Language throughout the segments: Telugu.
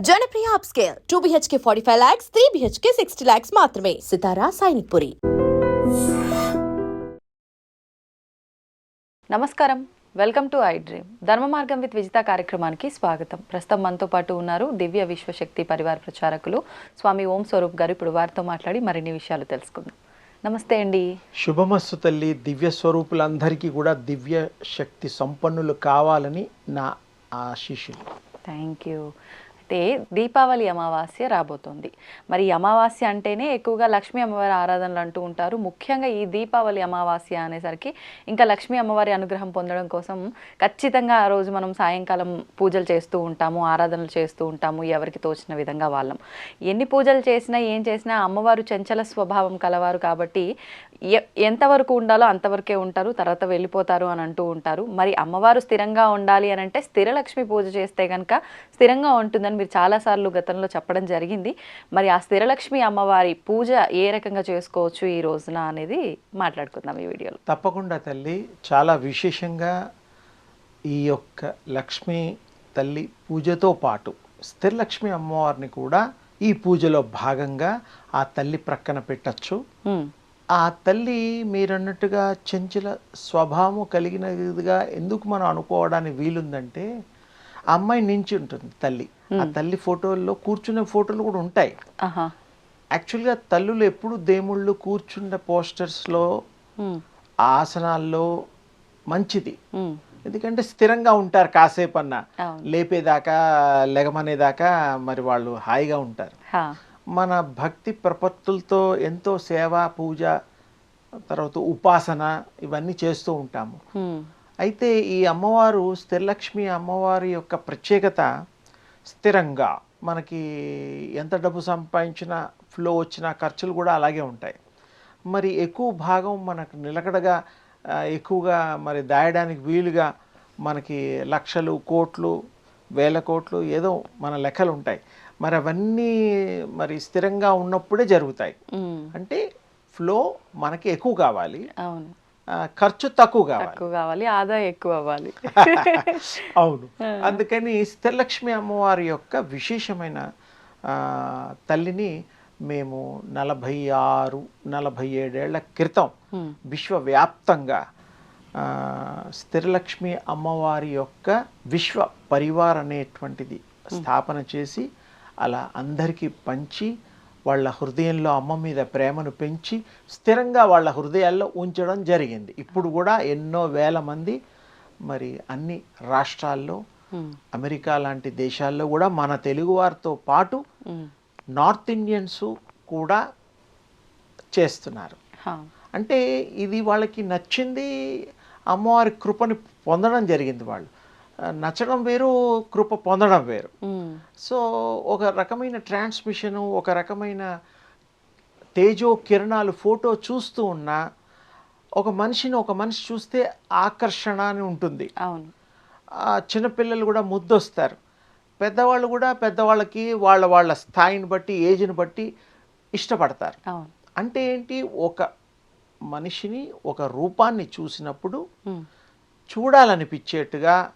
Janapriya upscale. Two BHK forty five lakhs three BHK sixty lakhs మాత్రమే. సితారా సైనిక్ పురి. నమస్కారం. Welcome to I dream. ధర్మ మార్గం విత్ విజిత కార్యక్రమానికి స్వాగతం. ప్రస్తుతం మనతో పాటు ఉన్నారు దివ్య విశ్వశక్తి పరివార ప్రచారకులు స్వామి ఓం స్వరూప్ గారు. ఇప్పుడు వారితో మాట్లాడి మరిన్ని విషయాలు తెలుసుకుందాం. నమస్తే అండి. శుభమస్సు తల్లి. దివ్య స్వరూపులందరికీ కూడా దివ్య శక్తి సంపన్నులు కావాలని నా ఆశీస్సులు. Thank you. అయితే దీపావళి అమావాస్య రాబోతోంది. మరి అమావాస్య అంటేనే ఎక్కువగా లక్ష్మీ అమ్మవారి ఆరాధనలు అంటూ ఉంటారు. ముఖ్యంగా ఈ దీపావళి అమావాస్య అనేసరికి ఇంకా లక్ష్మీ అమ్మవారి అనుగ్రహం పొందడం కోసం ఖచ్చితంగా ఆ రోజు మనం సాయంకాలం పూజలు చేస్తూ ఉంటాము ఆరాధనలు చేస్తూ ఉంటాము ఎవరికి తోచిన విధంగా వాళ్ళం. ఎన్ని పూజలు చేసినా ఏం చేసినా అమ్మవారు చంచల స్వభావం కలవారు కాబట్టి ఎ- ఎంతవరకు ఉండాలో అంతవరకే ఉంటారు. తర్వాత వెళ్ళిపోతారు అని అంటూ ఉంటారు. మరి అమ్మవారు స్థిరంగా ఉండాలి అని అంటే స్థిరలక్ష్మి పూజ చేస్తే కనుక స్థిరంగా ఉంటుందని మీరు చాలాసార్లు గతంలో చెప్పడం జరిగింది. మరి ఆ స్థిరలక్ష్మి అమ్మవారి పూజ ఏ రకంగా చేసుకోవచ్చు ఈ రోజున అనేది మాట్లాడుకుందాం ఈ వీడియోలో. తప్పకుండా తల్లి. చాలా విశేషంగా ఈ యొక్క లక్ష్మీ తల్లి పూజతో పాటు స్థిరలక్ష్మి అమ్మవారిని కూడా ఈ పూజలో భాగంగా ఆ తల్లి ప్రక్కన పెట్టచ్చు. ఆ తల్లి మీరన్నట్టుగా చంచల స్వభావం కలిగినదిగా ఎందుకు మనం అనుకోవడానికి వీలుందంటే ఆ అమ్మాయి నించి ఉంటుంది తల్లి. ఆ తల్లి ఫోటోల్లో కూర్చునే ఫోటోలు కూడా ఉంటాయి. యాక్చువల్గా తల్లులు ఎప్పుడు దేవుళ్ళు కూర్చున్న పోస్టర్స్లో ఉమ్, ఆసనాల్లో మంచిది. ఉమ్, ఎందుకంటే స్థిరంగా ఉంటారు కాసేపు అన్న. లేపేదాకా లెగమనేదాకా మరి వాళ్ళు హాయిగా ఉంటారు. మన భక్తి ప్రపత్తులతో ఎంతో సేవ పూజ తర్వాత ఉపాసన ఇవన్నీ చేస్తూ ఉంటాము. అయితే ఈ అమ్మవారు స్థిరలక్ష్మి అమ్మవారి యొక్క ప్రత్యేకత స్థిరంగా మనకి ఎంత డబ్బు సంపాదించినా ఫ్లో వచ్చినా ఖర్చులు కూడా అలాగే ఉంటాయి. మరి ఎక్కువ భాగం మనకు నిలకడగా ఎక్కువగా మరి దాయడానికి వీలుగా మనకి లక్షలు కోట్లు వేల కోట్లు ఏదో మన లెక్కలు ఉంటాయి. మరి అవన్నీ మరి స్థిరంగా ఉన్నప్పుడే జరుగుతాయి. అంటే ఫ్లో మనకి ఎక్కువ కావాలి. ఖర్చు తక్కువ కావాలి. తక్కువ కావాలి ఆదాయం ఎక్కువ అవ్వాలి. అవును. అందుకని స్థిరలక్ష్మి అమ్మవారి యొక్క విశేషమైన తల్లిని మేము నలభై ఆరు నలభై ఏడేళ్ళ క్రితం విశ్వవ్యాప్తంగా స్థిరలక్ష్మి అమ్మవారి యొక్క విశ్వ పరివార్ అనేటువంటిది స్థాపన చేసి అలా అందరికీ పంచి వాళ్ళ హృదయంలో అమ్మ మీద ప్రేమను పెంచి స్థిరంగా వాళ్ళ హృదయాల్లో ఉంచడం జరిగింది. ఇప్పుడు కూడా ఎన్నో వేల మంది మరి అన్ని రాష్ట్రాల్లో అమెరికా లాంటి దేశాల్లో కూడా మన తెలుగువారితో పాటు నార్త్ ఇండియన్స్ కూడా చేస్తున్నారు. అంటే ఇది వాళ్ళకి నచ్చింది అమ్మవారి కృపని పొందడం జరిగింది వాళ్ళు. నచ్చడం వేరు కృప పొందడం వేరు. సో ఒక రకమైన ట్రాన్స్మిషను ఒక రకమైన తేజో కిరణాలు ఫోటో చూస్తూ ఉన్నా ఒక మనిషిని ఒక మనిషి చూస్తే ఆకర్షణ అని ఉంటుంది. అవును. చిన్నపిల్లలు కూడా ముద్దొస్తారు. పెద్దవాళ్ళు కూడా పెద్దవాళ్ళకి వాళ్ళ వాళ్ళ స్థాయిని బట్టి ఏజ్ని బట్టి ఇష్టపడతారు. అంటే ఏంటి? ఒక మనిషిని ఒక రూపాన్ని చూసినప్పుడు చూడాలనిపించేట్టుగా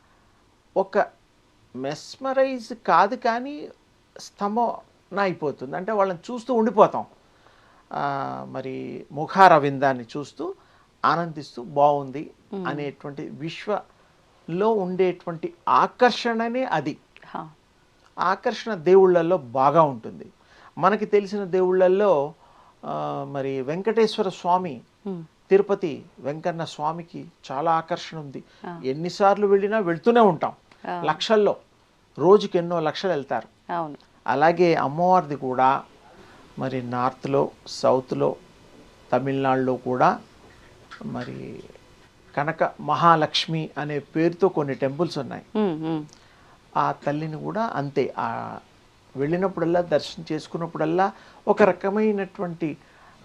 ఒక మెస్మరైజ్ కాదు కానీ స్తంభన అయిపోతుంది అంటే వాళ్ళని చూస్తూ ఉండిపోతాం. మరి ముఖార విందాన్ని చూస్తూ ఆనందిస్తూ బాగుంది అనేటువంటి విశ్వలో ఉండేటువంటి ఆకర్షణనే అది. ఆకర్షణ దేవుళ్ళల్లో బాగా ఉంటుంది. మనకి తెలిసిన దేవుళ్ళల్లో మరి వెంకటేశ్వర స్వామి తిరుపతి వెంకన్న స్వామికి చాలా ఆకర్షణ ఉంది. ఎన్నిసార్లు వెళ్ళినా వెళ్తూనే ఉంటాం. లక్షల్లో. రోజుకి ఎన్నో లక్షలు వెళ్తారు. అలాగే అమ్మవారిది కూడా మరి నార్త్లో సౌత్లో తమిళనాడులో కూడా మరి కనక మహాలక్ష్మి అనే పేరుతో కొన్ని టెంపుల్స్ ఉన్నాయి. ఆ తల్లిని కూడా అంతే. ఆ వెళ్ళినప్పుడల్లా దర్శనం చేసుకున్నప్పుడల్లా ఒక రకమైనటువంటి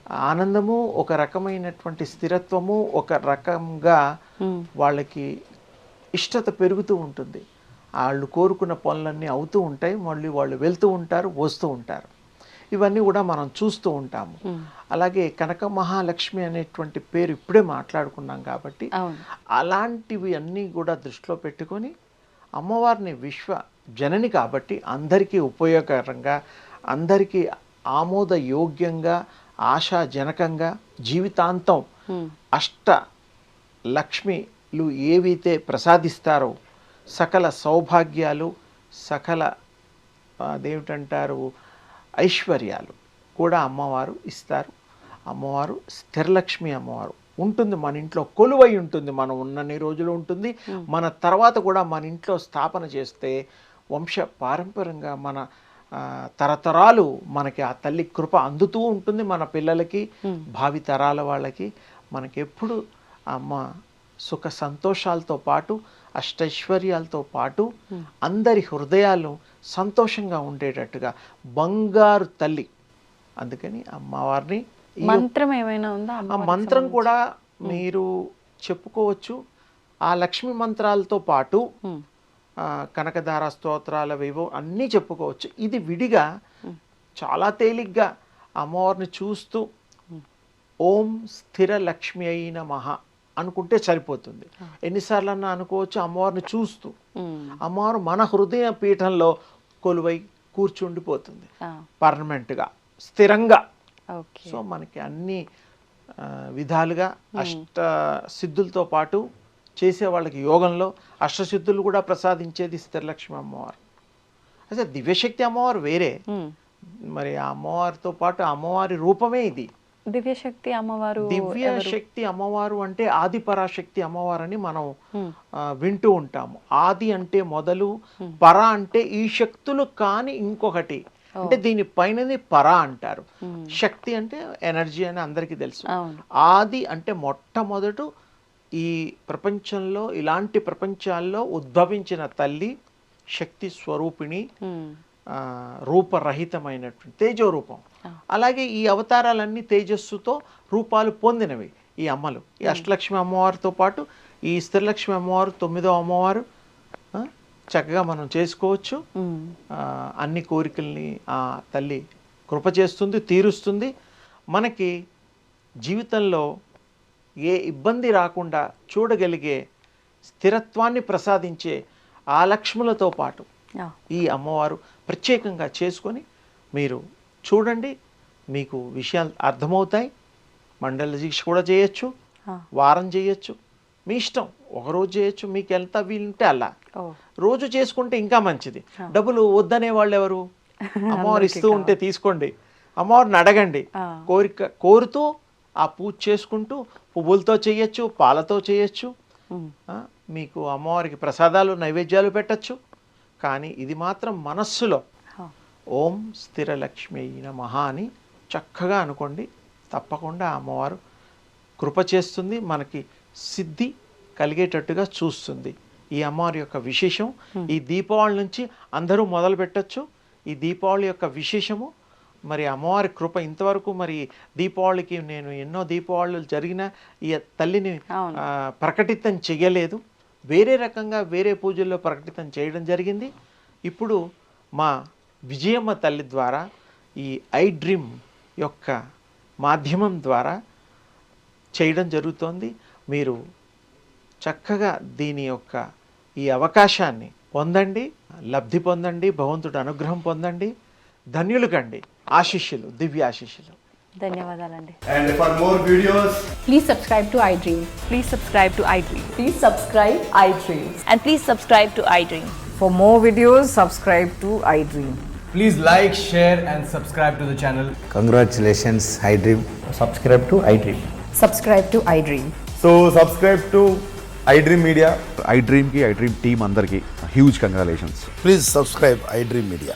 ఆనందము ఒక రకమైనటువంటి స్థిరత్వము ఒక రకంగా వాళ్ళకి ఇష్టత పెరుగుతూ ఉంటుంది. వాళ్ళు కోరుకున్న పనులన్నీ అవుతూ ఉంటాయి మళ్ళీ వాళ్ళు వెళ్తూ ఉంటారు వస్తూ ఉంటారు. ఇవన్నీ కూడా మనం చూస్తూ ఉంటాము. అలాగే కనక మహాలక్ష్మి అనేటువంటి పేరు ఇప్పుడే మాట్లాడుకున్నాం కాబట్టి అలాంటివి అన్నీ కూడా దృష్టిలో పెట్టుకొని అమ్మవారిని విశ్వ జనని కాబట్టి అందరికీ ఉపయోగకరంగా అందరికీ ఆమోదయోగ్యంగా ఆశాజనకంగా జీవితాంతం అష్ట లక్ష్మిలు ఏవైతే ప్రసాదిస్తారో సకల సౌభాగ్యాలు సకల అదేమిటంటారు ఐశ్వర్యాలు కూడా అమ్మవారు ఇస్తారు. అమ్మవారు స్థిరలక్ష్మి అమ్మవారు. ఉంటుంది మన ఇంట్లో కొలువై ఉంటుంది మనం ఉన్నన్ని రోజులు ఉంటుంది. మన తర్వాత కూడా మన ఇంట్లో స్థాపన చేస్తే వంశ పారంపర్యంగా మన తరతరాలు మనకి ఆ తల్లి కృప అందుతూ ఉంటుంది మన పిల్లలకి భావి తరాల వాళ్ళకి. మనకి ఎప్పుడు అమ్మ సుఖ సంతోషాలతో పాటు అష్టైశ్వర్యాలతో పాటు అందరి హృదయాలు సంతోషంగా ఉండేటట్టుగా బంగారు తల్లి. అందుకని అమ్మవారిని మంత్రం ఏమైనా ఉందా ఆ మంత్రం? కూడా మీరు చెప్పుకోవచ్చు. ఆ లక్ష్మి మంత్రాలతో పాటు కనకధార స్తోత్రాల వివో అన్నీ చెప్పుకోవచ్చు. ఇది విడిగా చాలా తేలిగ్గా అమ్మవారిని చూస్తూ ఓం స్థిర లక్ష్మి అయిన మహా అనుకుంటే సరిపోతుంది. ఎన్నిసార్లు అన్నా అనుకోవచ్చు అమ్మవారిని చూస్తూ. అమ్మవారు మన హృదయ పీఠంలో కొలువై కూర్చుండిపోతుంది. పర్మనెంట్గా స్థిరంగా. సో మనకి అన్ని విధాలుగా అష్ట సిద్ధులతో పాటు చేసే వాళ్ళకి యోగంలో అష్టసిద్ధులు కూడా ప్రసాదించేది స్థిరలక్ష్మి అమ్మవారు. అయితే దివ్యశక్తి అమ్మవారు వేరే. మరి ఆ అమ్మవారితో పాటు అమ్మవారి రూపమే ఇది. దివ్యశక్తి అమ్మవారు దివ్య ఎవరు? శక్తి అమ్మవారు అంటే ఆది పరాశక్తి అమ్మవారని మనం వింటూ ఉంటాము. ఆది అంటే మొదలు పర అంటే ఈ శక్తులు కాని ఇంకొకటి. అంటే దీని పైనది పర అంటారు. శక్తి అంటే ఎనర్జీ అని అందరికీ తెలుసు. ఆది అంటే మొట్టమొదట ఈ ప్రపంచంలో ఇలాంటి ప్రపంచాల్లో ఉద్భవించిన తల్లి శక్తి స్వరూపిణి రూపరహితమైనటువంటి తేజో రూపం అలాగే ఈ అవతారాలన్నీ తేజస్సుతో రూపాలు పొందినవి ఈ అమ్మలు. ఈ అష్టలక్ష్మి అమ్మవారితో పాటు ఈ స్థిరలక్ష్మి అమ్మవారు తొమ్మిదో అమ్మవారు చక్కగా మనం చేసుకోవచ్చు. అన్ని కోరికల్ని ఆ తల్లి కృప చేస్తుంది తీరుస్తుంది. మనకి జీవితంలో ఏ ఇబ్బంది రాకుండా చూడగలిగే స్థిరత్వాన్ని ప్రసాదించే ఆ లక్ష్ములతో పాటు ఈ అమ్మవారు ప్రత్యేకంగా చేసుకొని మీరు చూడండి మీకు విషయాలు అర్థమవుతాయి. మండల దీక్ష కూడా చేయొచ్చు వారం చేయొచ్చు. మీ ఇష్టం ఒకరోజు చేయొచ్చు. మీకు ఎంత వీలుంటే అలా. రోజు చేసుకుంటే ఇంకా మంచిది. డబ్బులు వద్దనే వాళ్ళు ఎవరు? అమ్మవారు ఇస్తూ ఉంటే తీసుకోండి. అమ్మవారిని అడగండి. కోరిక కోరుతూ ఆ పూజ చేసుకుంటూ పువ్వులతో చేయొచ్చు పాలతో చేయొచ్చు మీకు అమ్మవారికి ప్రసాదాలు నైవేద్యాలు పెట్టచ్చు. కానీ ఇది మాత్రం మనస్సులో ఓం స్థిరలక్ష్మి నమః అని చక్కగా అనుకోండి. తప్పకుండా అమ్మవారు కృప చేస్తుంది మనకి సిద్ధి కలిగేటట్టుగా చూస్తుంది. ఈ అమ్మవారి యొక్క విశేషం ఈ దీపావళి నుంచి అందరూ మొదలు పెట్టచ్చు. ఈ దీపావళి యొక్క విశేషము మరి అమ్మవారి కృప ఇంతవరకు మరి దీపావళికి నేను ఎన్నో దీపావళులు జరిగిన ఈ తల్లిని ప్రకటితం చెయ్యలేదు. వేరే రకంగా వేరే పూజల్లో ప్రకటితం చేయడం జరిగింది. ఇప్పుడు మా విజయమ్మ తల్లి ద్వారా ఈ ఐ డ్రీమ్ యొక్క మాధ్యమం ద్వారా చేయడం జరుగుతోంది. మీరు చక్కగా దీని యొక్క ఈ అవకాశాన్ని పొందండి లబ్ధి పొందండి భగవంతుడు అనుగ్రహం పొందండి. ధన్యులు కండి ఆశిష్యులు దివ్య ఆశిష్యులు ధన్యవాదాలండి. And for more videos please subscribe to I dream please subscribe to I dream please subscribe I dream and please subscribe to I dream for more videos subscribe to I dream please like share and subscribe to the channel congratulations I dream subscribe to I dream subscribe to I dream so subscribe to I dream media I డ్రీమ్కి I dream team అందరికి huge congratulations please subscribe I dream media